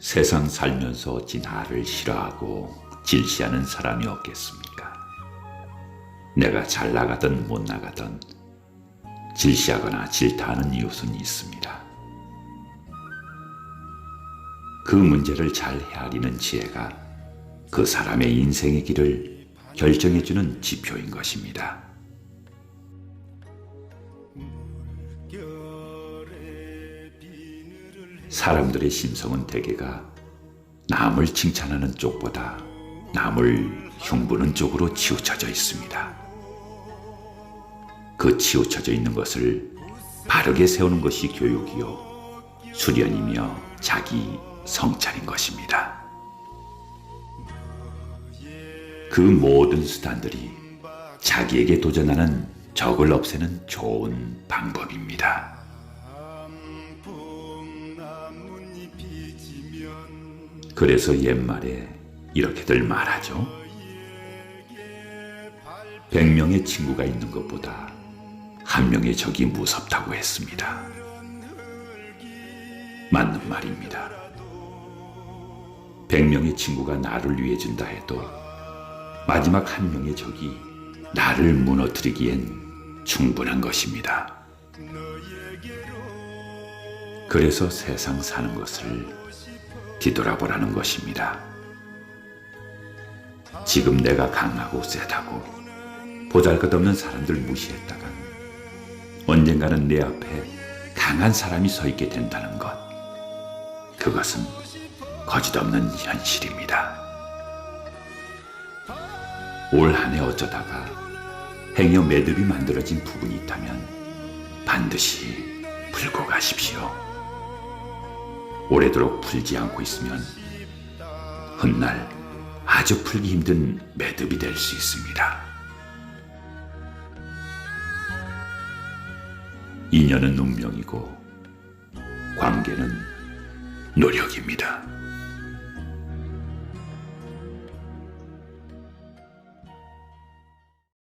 세상 살면서 어찌 나를 싫어하고 질시하는 사람이 없겠습니까? 내가 잘 나가든 못 나가든 질시하거나 질타하는 이웃은 있습니다. 그 문제를 잘 헤아리는 지혜가 그 사람의 인생의 길을 결정해주는 지표인 것입니다. 사람들의 심성은 대개가 남을 칭찬하는 쪽보다 남을 흉보는 쪽으로 치우쳐져 있습니다. 그 치우쳐져 있는 것을 바르게 세우는 것이 교육이요, 수련이며 자기 성찰인 것입니다. 그 모든 수단들이 자기에게 도전하는 적을 없애는 좋은 방법입니다. 그래서 옛말에 이렇게들 말하죠. 백 명의 친구가 있는 것보다 한 명의 적이 무섭다고 했습니다. 맞는 말입니다. 백 명의 친구가 나를 위해 준다 해도 마지막 한 명의 적이 나를 무너뜨리기엔 충분한 것입니다. 그래서 세상 사는 것을 뒤돌아보라는 것입니다. 지금 내가 강하고 세다고 보잘것없는 사람들 무시했다간 언젠가는 내 앞에 강한 사람이 서 있게 된다는 것. 그것은 거짓없는 현실입니다. 올 한 해 어쩌다가 행여 매듭이 만들어진 부분이 있다면 반드시 풀고 가십시오. 오래도록 풀지 않고 있으면 훗날 아주 풀기 힘든 매듭이 될 수 있습니다. 인연은 운명이고 관계는 노력입니다.